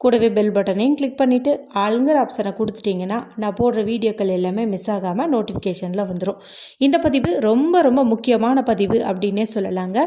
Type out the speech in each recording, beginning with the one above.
கூடவே பெல் பட்டனையும் கிளிக் பண்ணிவிட்டு ஆளுங்கிற ஆப்ஷனை கொடுத்துட்டிங்கன்னா நான் போடுற வீடியோக்கள் எல்லாமே மிஸ் ஆகாமல் நோட்டிஃபிகேஷனில் வந்துடும் இந்த பதிவு ரொம்ப ரொம்ப முக்கியமான பதிவு அப்படின்னே சொல்லலாங்க.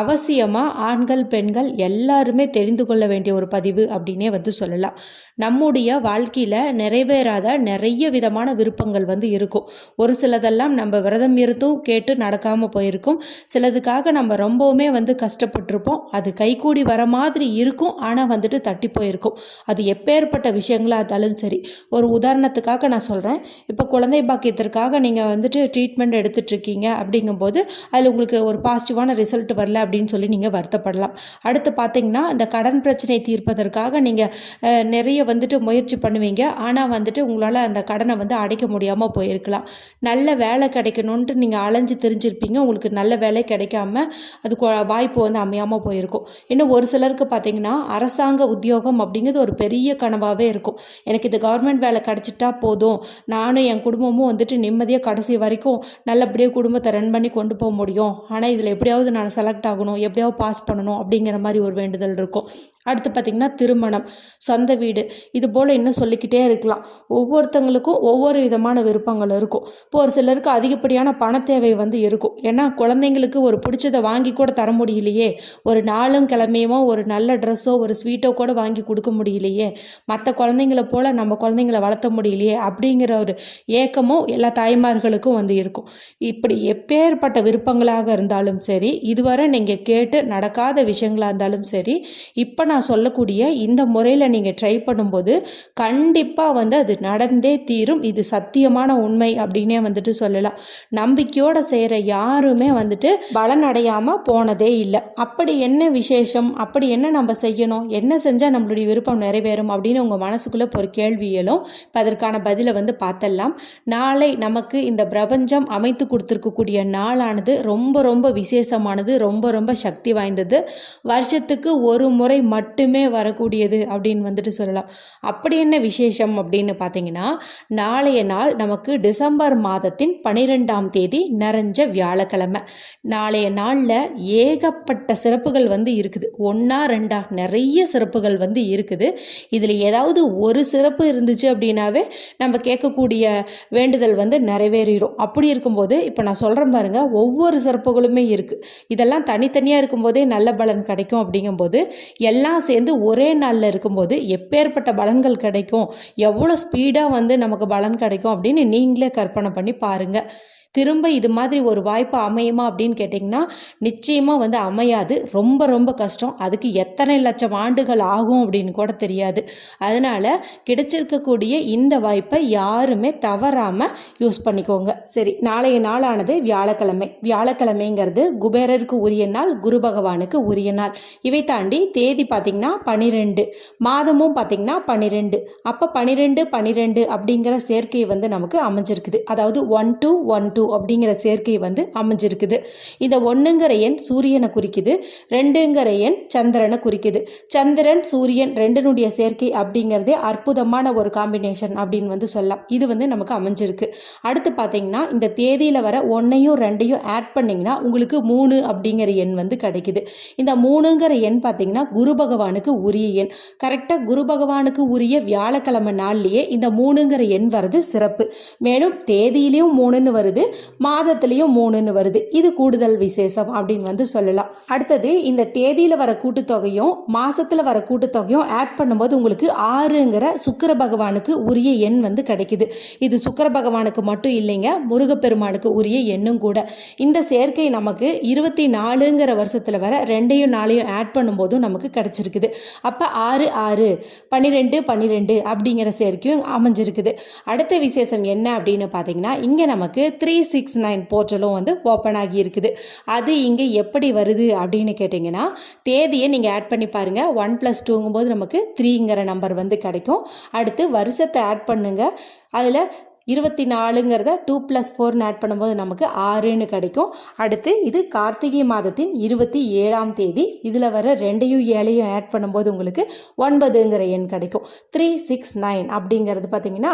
அவசியமாக ஆண்கள் பெண்கள் எல்லாருமே தெரிந்து கொள்ள வேண்டிய ஒரு பதிவு அப்படின்னே வந்து சொல்லலாம். நம்முடைய வாழ்க்கையில் நிறைவேறாத நிறைய விதமான விருப்பங்கள் வந்து இருக்கும். ஒரு சிலதெல்லாம் நம்ம விரதம் இருந்தும் கேட்டு நடக்காமல் போயிருக்கும். சிலதுக்காக நம்ம ரொம்பவுமே வந்து கஷ்டப்பட்டிருப்போம். அது கைகூடி வர மாதிரி இருக்கும். ஆனால் வந்துட்டு தட்டி போயிருக்கும். அது எப்பேற்பட்ட விஷயங்களாக இருந்தாலும் சரி. ஒரு உதாரணத்துக்காக நான் சொல்கிறேன் இப்போ குழந்தை பாக்கியத்திற்காக நீங்கள் வந்துட்டு ட்ரீட்மெண்ட் எடுத்துட்ருக்கீங்க அப்படிங்கும்போது அதில் உங்களுக்கு ஒரு பாசிட்டிவான ரிசல்ட் வரல அப்படின்னு சொல்லி நீங்கள் வருத்தப்படலாம். அடுத்து பார்த்தீங்கன்னா இந்த கடன் பிரச்சனை தீர்ப்பதற்காக நீங்கள் நிறைய வந்துட்டு முயற்சி பண்ணுவீங்க. ஆனால் வந்துட்டு உங்களால் அந்த கடனை வந்து அடைக்க முடியாமல் போயிருக்கலாம். நல்ல வேலை கிடைக்கணுன்ட்டு நீங்கள் அலைஞ்சு தெரிஞ்சிருப்பீங்க. உங்களுக்கு நல்ல வேலை கிடைக்காம அது வாய்ப்பு வந்து அமையாமல் போயிருக்கும். இன்னும் ஒரு சிலருக்கு பார்த்தீங்கன்னா அரசாங்க உத்தியோகம் அப்படிங்கிறது ஒரு பெரிய கனவாகவே இருக்கும். எனக்கு இது கவர்மெண்ட் வேலை கிடச்சிட்டா போதும். நானும் என் குடும்பமும் வந்துட்டு நிம்மதியாக கடைசி வரைக்கும் நல்லபடியாக குடும்பத்தை ரன் பண்ணி கொண்டு போக முடியும். ஆனால் இதில் எப்படியாவது நான் செலக்ட் ஆகணும் எப்படியாவது பாஸ் பண்ணணும் அப்படிங்கிற மாதிரி ஒரு வேண்டுதல் இருக்கும். அடுத்து பார்த்திங்கன்னா திருமணம் சொந்த வீடு இது போல் இன்னும் சொல்லிக்கிட்டே இருக்கலாம். ஒவ்வொருத்தங்களுக்கும் ஒவ்வொரு விதமான விருப்பங்கள் இருக்கும். இப்போ ஒரு சிலருக்கு அதிகப்படியான பண தேவை வந்து இருக்கும். ஏன்னா குழந்தைங்களுக்கு ஒரு பிடிச்சதை வாங்கி கூட தர முடியலையே. ஒரு நாளும் கிழமையுமோ ஒரு நல்ல ட்ரெஸ்ஸோ ஒரு ஸ்வீட்டோ கூட வாங்கி கொடுக்க முடியலையே. மற்ற குழந்தைங்கள போல் நம்ம குழந்தைங்கள வளர்த்த முடியலையே அப்படிங்கிற ஒரு ஏக்கமும் எல்லா தாய்மார்களுக்கும் வந்து இருக்கும். இப்படி எப்பேற்பட்ட விருப்பங்களாக இருந்தாலும் சரி இதுவரை நீங்கள் கேட்டு நடக்காத விஷயங்களாக இருந்தாலும் சரி இப்போ நான் சொல்லக்கூடிய இந்த முறையில் நீங்கள் ட்ரை பண்ணும்போது கண்டிப்பாக வந்து அது நடந்தே தீரும். இது சத்தியமான உண்மை அப்படின்னே வந்துட்டு சொல்லலாம். நம்பிக்கையோடு செய்கிற யாருமே வந்துட்டு பலனடையாமல் போனதே இல்லை. அப்படி என்ன விசேஷம்? அப்படி என்ன நம்ம செய்யணும்? என்ன செஞ்சால் நம்மளுடைய விருப்பம் நிறைவேறும்? அப்படின்னு உங்கள் மனசுக்குள்ளே ஒரு கேள்வி எழும். இப்போ அதற்கான பதிலை வந்து பார்த்தலாம் நாளை நமக்கு இந்த பிரபஞ்சம் அமைத்து கொடுத்துருக்கக்கூடிய நாளானது ரொம்ப ரொம்ப விசேஷமானது ரொம்ப ரொம்ப சக்தி வாய்ந்தது. வருஷத்துக்கு ஒரு முறை மட்டும் மட்டுமே வரக்கூடியது அப்படின்னு வந்துட்டு சொல்லலாம். அப்படி என்ன விசேஷம் அப்படின்னு பார்த்தீங்கன்னா நாளைய நாள் நமக்கு டிசம்பர் மாதத்தின் பனிரெண்டாம் தேதி நிறைஞ்ச வியாழக்கிழமை. நாளைய நாளில் ஏகப்பட்ட சிறப்புகள் வந்து இருக்குது. ஒன்றா ரெண்டா நிறைய சிறப்புகள் வந்து இருக்குது. இதில் ஏதாவது ஒரு சிறப்பு இருந்துச்சு அப்படின்னாவே நம்ம கேட்கக்கூடிய வேண்டுதல் வந்து நிறைவேறிடும் அப்படி இருக்கும்போது இப்போ நான் சொல்கிறேன் பாருங்க ஒவ்வொரு சிறப்புகளுமே இருக்குது இதெல்லாம் தனித்தனியாக இருக்கும்போதே நல்ல பலன் கிடைக்கும் அப்படிங்கும்போது எல்லா எல்லாம் சேர்ந்து ஒரே நாளில் இருக்கும்போது எப்பேற்பட்ட பலன்கள் கிடைக்கும்? எவ்வளோ ஸ்பீடாக வந்து நமக்கு பலன் கிடைக்கும் அப்படின்னு நீங்களே கற்பனை பண்ணி பாருங்கள் திரும்ப இது மாதிரி ஒரு வாய்ப்பு அமையுமா அப்படின்னு கேட்டிங்கன்னா நிச்சயமாக வந்து அமையாது. ரொம்ப ரொம்ப கஷ்டம். அதுக்கு எத்தனை லட்சம் ஆண்டுகள் ஆகும் அப்படின்னு கூட தெரியாது. அதனால் கிடைச்சிருக்கக்கூடிய இந்த வாய்ப்பை யாருமே தவறாமல் யூஸ் பண்ணிக்கோங்க. சரி நாளைய நாளானது வியாழக்கிழமை. வியாழக்கிழமைங்கிறது குபேரருக்கு உரிய நாள் குரு பகவானுக்கு உரிய நாள். இவை தாண்டி தேதி பார்த்திங்கன்னா பனிரெண்டு. மாதமும் பார்த்திங்கன்னா பன்னிரெண்டு அப்போ பன்னிரெண்டு பன்னிரெண்டு அப்படிங்கிற சேர்க்கை வந்து நமக்கு அமைஞ்சிருக்குது. அதாவது ஒன் டூ ஒன் டூ அப்படிங்கிற சேர்க்கை வந்து அமைஞ்சிருக்குது. இந்த ஒன்றுங்கிற எண் சூரியனை குறிக்குது. ரெண்டுங்கிற எண் சந்திரனை குறிக்குது. சந்திரன் சூரியன் ரெண்டினுடைய சேர்க்கை அப்படிங்கிறதே அற்புதமான ஒரு காம்பினேஷன் அப்படின்னு வந்து சொல்லலாம். இது வந்து நமக்கு அமைஞ்சிருக்கு. அடுத்து பார்த்தீங்கன்னா இந்த தேதியில் வர ஒன்றையும் ரெண்டையும் ஆட் பண்ணிங்கன்னா உங்களுக்கு மூணு அப்படிங்கிற எண் வந்து கிடைக்குது. இந்த மூணுங்கிற எண் பார்த்தீங்கன்னா குரு பகவானுக்கு உரிய எண். கரெக்டாக குரு பகவானுக்கு உரிய வியாழக்கிழமை நாள்லேயே இந்த மூணுங்கிற எண் வருது சிறப்பு. மேலும் தேதியிலையும் மூணுன்னு வருது. மாதத்துலேயும் மூணுன்னு வருது. இது கூடுதல் விசேஷம் அப்படின்னு வந்து சொல்லலாம். அடுத்தது இந்த தேதியில் வர கூட்டுத்தொகையும் மாதத்தில் வர கூட்டுத்தொகையும் ஆட் பண்ணும்போது உங்களுக்கு ஆறுங்கிற சுக்கர பகவானுக்கு உரிய எண் வந்து கிடைக்குது. இது சுக்கர பகவானுக்கு மட்டும் இல்லைங்க முருகப்பெருமானுக்கு உரிய எண்ணும் கூட. இந்த சேர்க்கை நமக்கு இருபத்தி நாலுங்கிற வருஷத்தில் வர ரெண்டையும் நாளையும் ஆட் பண்ணும்போதும் நமக்கு கிடைச்சிருக்குது. அப்போ ஆறு ஆறு பன்னிரெண்டு பன்னிரெண்டு அப்படிங்கிற சேர்க்கையும் அமைஞ்சிருக்குது. அடுத்த விசேஷம் என்ன அப்படின்னு பார்த்தீங்கன்னா இங்கே நமக்கு த்ரீ சிக்ஸ் நைன் போர்ட்டலும் வந்து ஓப்பன் ஆகி இருக்குது. அது இங்கே எப்படி வருது அப்படின்னு கேட்டிங்கன்னா தேதியை நீங்கள் ஆட் பண்ணி பாருங்கள் ஒன் ப்ளஸ் டூங்கும்போது நமக்கு த்ரீங்கிற நம்பர் வந்து கிடைக்கும். அடுத்து வருஷத்தை ஆட் பண்ணுங்கள் அதில் இருபத்தி நாலுங்கிறத டூ ப்ளஸ் ஃபோர்னு ஆட் பண்ணும்போது நமக்கு ஆறுன்னு கிடைக்கும். அடுத்து இது கார்த்திகை மாதத்தின் இருபத்தி ஏழாம் தேதி. இதில் வர ரெண்டையும் ஏழையும் ஆட் பண்ணும்போது உங்களுக்கு ஒன்பதுங்கிற எண் கிடைக்கும். த்ரீ சிக்ஸ் நைன் அப்படிங்கிறது பார்த்தீங்கன்னா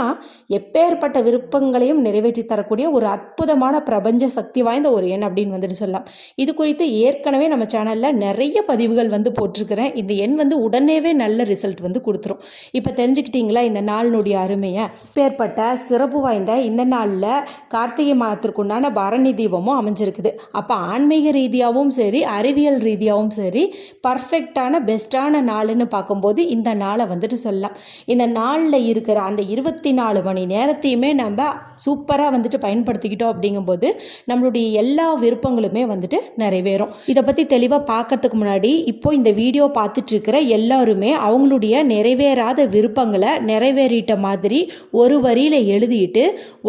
எப்பேற்பட்ட விருப்பங்களையும் நிறைவேற்றி தரக்கூடிய ஒரு அற்புதமான பிரபஞ்ச சக்தி வாய்ந்த ஒரு எண் அப்படின்னு வந்துட்டு சொல்லலாம். இது குறித்து ஏற்கனவே நம்ம சேனலில் நிறைய பதிவுகள் வந்து போட்டிருக்கிறேன். இந்த எண் வந்து உடனேவே நல்ல ரிசல்ட் வந்து கொடுத்துரும். இப்போ தெரிஞ்சுக்கிட்டீங்களா இந்த நாளினுடைய அருமையை? பேர்பட்ட சிறப்பு வாய்ந்த இந்த நாளில் கார்த்திகை மாதத்திற்குண்டான பரணி தீபமும் அமைஞ்சிருக்குது. அப்போ ஆன்மீக ரீதியாகவும் சரி அறிவியல் ரீதியாகவும் சரி பர்ஃபெக்டான பெஸ்ட்டான நாளுன்னு பார்க்கும்போது இந்த நாளை வந்துட்டு சொல்லலாம். இந்த நாளில் இருக்கிற அந்த இருபத்தி நாலு மணி நேரத்தையுமே நம்ம சூப்பராக வந்துட்டு பயன்படுத்திக்கிட்டோம் அப்படிங்கும்போது நம்மளுடைய எல்லா விருப்பங்களுமே வந்துட்டு நிறைவேறும். இதை பற்றி தெளிவாக பார்க்கறதுக்கு முன்னாடி இப்போ இந்த வீடியோ பார்த்துட்ருக்கிற எல்லாருமே அவங்களுடைய நிறைவேறாத விருப்பங்களை நிறைவேறிட்ட மாதிரி ஒரு வரியில் எழுதிட்டு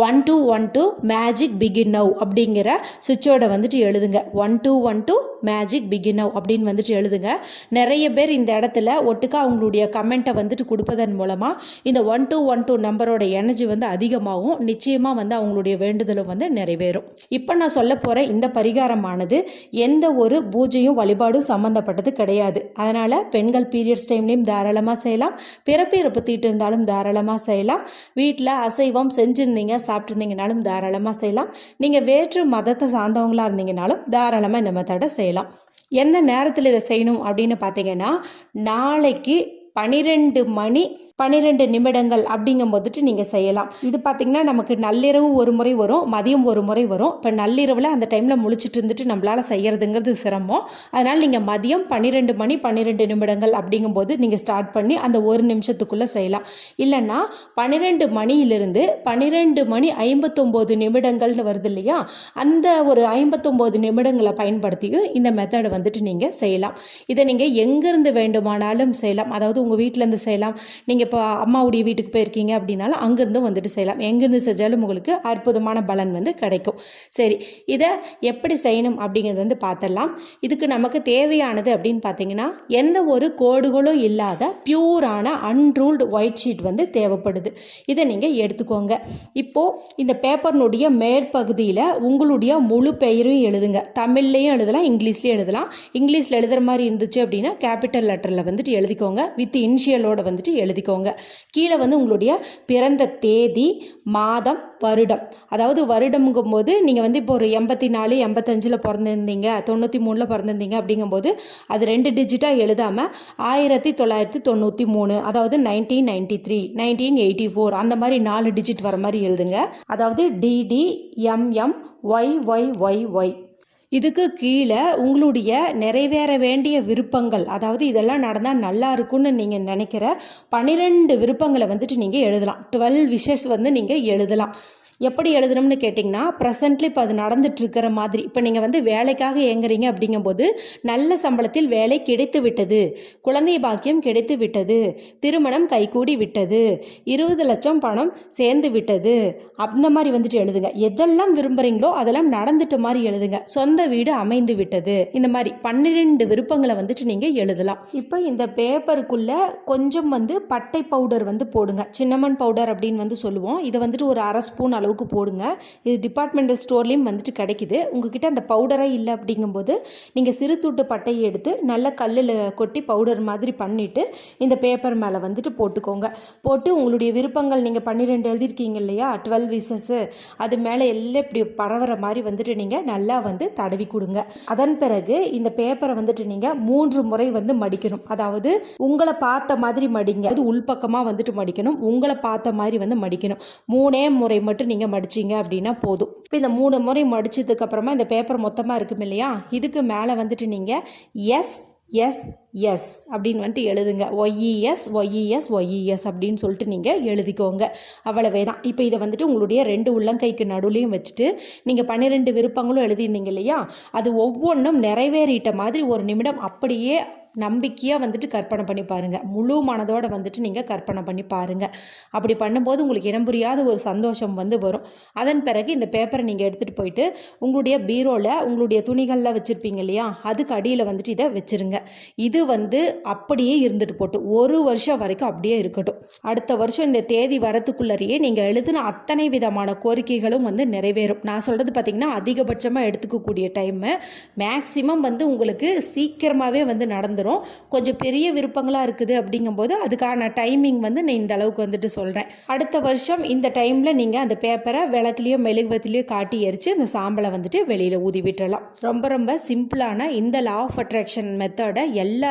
one two one two magic begin now அப்படிங்கிற சுவிட்சோட வந்துட்டு எழுதுங்க. One two one two magic begin now அப்படின்னு வந்துட்டு எழுதுங்க. நிறைய பேர் இந்த இடத்துல ஒட்டுக்கா அவங்களுடைய கமெண்ட்டை வந்துட்டு கொடுப்பதன் மூலமாக இந்த ஒன் டூ ஒன் டூ நம்பரோட எனர்ஜி வந்து அதிகமாகும். நிச்சயமாக வந்து அவங்களுடைய வேண்டுதலும் வந்து நிறைவேறும். இப்போ நான் சொல்ல போகிற இந்த பரிகாரமானது எந்த ஒரு பூஜையும் வழிபாடும் சம்மந்தப்பட்டது கிடையாது. அதனால் பெண்கள் பீரியட்ஸ் டைம்லேயும் தாராளமாக செய்யலாம். பிறப்பு இறப்பு தீட்டு இருந்தாலும் தாராளமாக செய்யலாம். வீட்டில் அசைவம் செஞ்சு செஞ்சுருந்தீங்க சாப்பிட்ருந்தீங்கனாலும் தாராளமாக செய்யலாம். நீங்கள் வேற்று மதத்தை சார்ந்தவங்களாக இருந்தீங்கனாலும் தாராளமாக இந்த மெத்தடை செய்யலாம். எந்த நேரத்தில் இதை செய்யணும் அப்படின்னு பார்த்தீங்கன்னா நாளைக்கு பனிரெண்டு மணி பன்னிரெண்டு நிமிடங்கள் அப்படிங்கும் போதுட்டு நீங்கள் செய்யலாம். இது பார்த்திங்கன்னா நமக்கு நள்ளிரவு ஒரு முறை வரும் மதியம் ஒரு முறை வரும். இப்போ நள்ளிரவில் அந்த டைமில் முழிச்சிட்டு இருந்துட்டு நம்மளால் செய்கிறதுங்கிறது சிரமம். அதனால் நீங்கள் மதியம் பன்னிரெண்டு மணி பன்னிரெண்டு நிமிடங்கள் அப்படிங்கும்போது நீங்கள் ஸ்டார்ட் பண்ணி அந்த ஒரு நிமிஷத்துக்குள்ளே செய்யலாம். இல்லைன்னா பன்னிரெண்டு மணியிலிருந்து பன்னிரெண்டு மணி ஐம்பத்தொம்போது நிமிடங்கள்னு வருது இல்லையா? அந்த ஒரு ஐம்பத்தொம்போது நிமிடங்களை பயன்படுத்தியும் இந்த மெத்தடை வந்துட்டு நீங்கள் செய்யலாம். இதை நீங்கள் எங்கேருந்து வேண்டுமானாலும் செய்யலாம். அதாவது உங்கள் வீட்டிலேருந்து செய்யலாம். நீங்கள் இப்போ அம்மாவுடைய வீட்டுக்கு போயிருக்கீங்க அப்படின்னாலும் அங்கேருந்தும் வந்துட்டு செய்யலாம். எங்கேருந்து செஞ்சாலும் உங்களுக்கு அற்புதமான பலன் வந்து கிடைக்கும். சரி இதை எப்படி செய்யணும் அப்படிங்கிறது வந்து பார்த்துடலாம். இதுக்கு நமக்கு தேவையானது அப்படின்னு பார்த்தீங்கன்னா எந்த ஒரு கோடுகளும் இல்லாத பியூரான அன்ரூல்டு ஒயிட் ஷீட் வந்து தேவைப்படுது. இதை நீங்கள் எடுத்துக்கோங்க. இப்போது இந்த பேப்பர்னுடைய மேற்பகுதியில் உங்களுடைய முழு பெயரையும் எழுதுங்க. தமிழ்லையும் எழுதலாம் இங்கிலீஷ்லேயும் எழுதலாம். இங்கிலீஷில் எழுதுகிற மாதிரி இருந்துச்சு அப்படின்னா கேபிட்டல் லெட்டரில் வந்துட்டு எழுதிக்கோங்க. வித் இனிஷியலோட வந்துட்டு எழுதிக்கோங்க. கீழே வந்து உங்களுடைய பிறந்த தேதி மாதம் வருடம். அதாவது வருடம்ங்கும் போது நீங்கள் வந்து இப்போ ஒரு எண்பத்தி நாலு எண்பத்தஞ்சில் பிறந்திருந்தீங்க தொண்ணூற்றி மூணில் பிறந்திருந்தீங்க அப்படிங்கும்போது அது ரெண்டு டிஜிட்டாக எழுதாமல் ஆயிரத்தி தொள்ளாயிரத்தி தொண்ணூற்றி மூணு அதாவது nineteen ninety three nineteen eighty four அந்த மாதிரி நாலு டிஜிட் வர மாதிரி எழுதுங்க. அதாவது DD MM Y Y Y Y இதுக்கு கீழே உங்களுடைய நிறைவேற வேண்டிய விருப்பங்கள் அதாவது இதெல்லாம் நடந்தால் நல்லா இருக்கும்னு நீங்கள் நினைக்கிற பன்னிரெண்டு விருப்பங்களை வந்துட்டு நீங்கள் எழுதலாம். டுவெல் விஷஸ் வந்து நீங்கள் எழுதலாம். எப்படி எழுதணும்னு கேட்டிங்கன்னா ப்ரெசென்ட்லி இப்போ அது நடந்துட்டுருக்கிற மாதிரி. இப்போ நீங்கள் வந்து வேலைக்காக இயங்குறீங்க அப்படிங்கும்போது நல்ல சம்பளத்தில் வேலை கிடைத்து விட்டது. குழந்தை பாக்கியம் கிடைத்து விட்டது. திருமணம் கைகூடி விட்டது. இருபது லட்சம் பணம் சேர்ந்து விட்டது. அந்த மாதிரி வந்துட்டு எழுதுங்க. எதெல்லாம் விரும்புகிறீங்களோ அதெல்லாம் நடந்துட்ட மாதிரி எழுதுங்க. சொந்த வீடு அமைந்து விட்டது. இந்த மாதிரி பன்னிரெண்டு விருப்பங்களை வந்துட்டு நீங்கள் எழுதலாம். இப்போ இந்த பேப்பருக்குள்ளே கொஞ்சம் வந்து பட்டை பவுடர் வந்து போடுங்க. சின்னமன் பவுடர் அப்படின்னு வந்து சொல்லுவோம். இதை வந்துட்டு ஒரு அரை ஸ்பூன் அளவு அளவுக்கு போடுங்க. இது டிபார்ட்மெண்டல் ஸ்டோர்லேயும் வந்துட்டு கிடைக்குது. உங்ககிட்ட அந்த பவுடரே இல்லை அப்படிங்கும்போது நீங்கள் சிறு துட்டு பட்டையை எடுத்து நல்ல கல்லில் கொட்டி பவுடர் மாதிரி பண்ணிவிட்டு இந்த பேப்பர் மேலே வந்துட்டு போட்டுக்கோங்க. போட்டு உங்களுடைய விருப்பங்கள் நீங்கள் பன்னிரெண்டு எழுதியிருக்கீங்க இல்லையா? டுவெல் விசஸ்ஸு அது மேலே எல்லாம் இப்படி பரவுற மாதிரி வந்துட்டு நீங்கள் நல்லா வந்து தடவி கொடுங்க. அதன் பிறகு இந்த பேப்பரை வந்துட்டு நீங்கள் மூன்று முறை வந்து மடிக்கணும். அதாவது உங்களை பார்த்த மாதிரி மடிங்க. அது உள்பக்கமாக வந்துட்டு மடிக்கணும். உங்களை பார்த்த மாதிரி வந்து மடிக்கணும். மூணே முறை மட்டும் நீங்கள் மடிச்சிங்க அப்படின்னா போதும். இப்போ இந்த மூணு முறை மடித்ததுக்கப்புறமா இந்த பேப்பர் மொத்தமாக இருக்கும் இல்லையா இதுக்கு மேலே வந்துட்டு நீங்கள் எஸ் எஸ் எஸ் அப்படின்னு வந்துட்டு எழுதுங்க. ஒய்இஎஸ் ஒய்இஎஸ் ஒய்இஎஸ் அப்படின்னு சொல்லிட்டு நீங்கள் எழுதிக்கோங்க. அவ்வளவே தான் இப்போ இதை வந்துட்டு உங்களுடைய ரெண்டு உள்ளங்கைக்கு நடுவுலையும் வச்சுட்டு நீங்கள் பன்னிரெண்டு விருப்பங்களும் எழுதியிருந்தீங்க இல்லையா? அது ஒவ்வொன்றும் நிறைவேறிட்ட மாதிரி ஒரு நிமிடம் அப்படியே நம்பிக்கையாக வந்துட்டு கற்பனை பண்ணி பாருங்கள் முழு மனதோடு வந்துட்டு நீங்கள் கற்பனை பண்ணி பாருங்கள் அப்படி பண்ணும்போது உங்களுக்கு இனம் புரியாத ஒரு சந்தோஷம் வந்து வரும். அதன் பிறகு இந்த பேப்பரை நீங்கள் எடுத்துகிட்டு போயிட்டு உங்களுடைய பீரோவில் உங்களுடைய துணிகளில் வச்சுருப்பீங்க இல்லையா? அதுக்கு அடியில் வந்துட்டு இதை வச்சுருங்க. இது வந்து அப்படியே இருந்துட்டு போட்டு ஒரு வருஷம் வரைக்கும் அப்படியே இருக்கட்டும். அடுத்த வருஷம் இந்த தேதி வரத்துக்குள்ளரையே நீங்கள் எழுதின அத்தனை விதமான கோரிக்கைகளும் வந்து நிறைவேறும். நான் சொல்கிறது பார்த்திங்கன்னா அதிகபட்சமாக எடுத்துக்கக்கூடிய டைமு மேக்ஸிமம் வந்து உங்களுக்கு சீக்கிரமாகவே வந்து நடந்துடும் கொஞ்சம் பெரிய விருப்பங்களாக இருக்குது அப்படிங்கும்போது அதுக்கான டைமிங் வந்து நான் இந்த அளவுக்கு வந்துட்டு சொல்கிறேன் அடுத்த வருஷம் இந்த டைமில் நீங்கள் அந்த பேப்பரை விளக்குலேயோ மெழுகுவத்திலையோ காட்டி எரித்து அந்த சாம்பலை வந்துட்டு வெளியில் ஊதி விட்டுறலாம் ரொம்ப ரொம்ப சிம்பிளான இந்த லா ஆஃப் அட்ராக்ஷன் மெத்தடை எல்லா